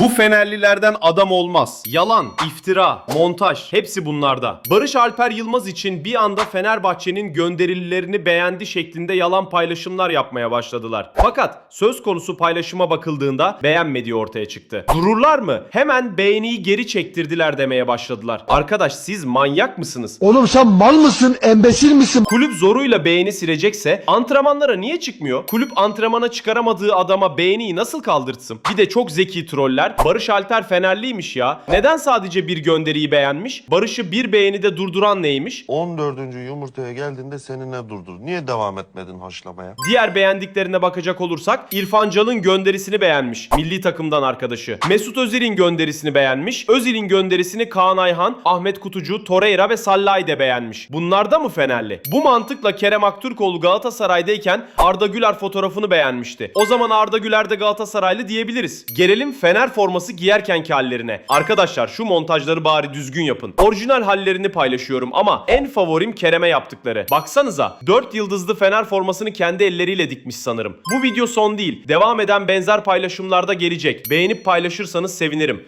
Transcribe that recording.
Bu Fenerlilerden adam olmaz. Yalan, iftira, montaj hepsi bunlarda. Barış Alper Yılmaz için bir anda Fenerbahçe'nin gönderililerini beğendi şeklinde yalan paylaşımlar yapmaya başladılar. Fakat söz konusu paylaşıma bakıldığında beğenmediği ortaya çıktı. Dururlar mı? Hemen beğeniyi geri çektirdiler demeye başladılar. Arkadaş siz manyak mısınız? Oğlum sen mal mısın? Embesil misin? Kulüp zoruyla beğeni silecekse antrenmanlara niye çıkmıyor? Kulüp antrenmana çıkaramadığı adama beğeniyi nasıl kaldırtsın? Bir de çok zeki troller. Barış Alper Fenerliymiş ya. Neden sadece bir gönderiyi beğenmiş? Barış'ı bir beğenide durduran neymiş? 14. yumurtaya geldiğinde seni ne durdur? Niye devam etmedin haşlamaya? Diğer beğendiklerine bakacak olursak İrfan Can'ın gönderisini beğenmiş. Milli takımdan arkadaşı. Mesut Özil'in gönderisini beğenmiş. Özil'in gönderisini Kaan Ayhan, Ahmet Kutucu, Torreira ve Sallai de beğenmiş. Bunlar da mı Fenerli? Bu mantıkla Kerem Aktürkoğlu Galatasaray'dayken Arda Güler fotoğrafını beğenmişti. O zaman Arda Güler de Galatasaraylı diyebiliriz. Gelelim Fener forması giyerkenki hallerine. Arkadaşlar şu montajları bari düzgün yapın. Orijinal hallerini paylaşıyorum ama en favorim Kerem'e yaptıkları. Baksanıza 4 yıldızlı Fener formasını kendi elleriyle dikmiş sanırım. Bu video son değil. Devam eden benzer paylaşımlarda gelecek. Beğenip paylaşırsanız sevinirim.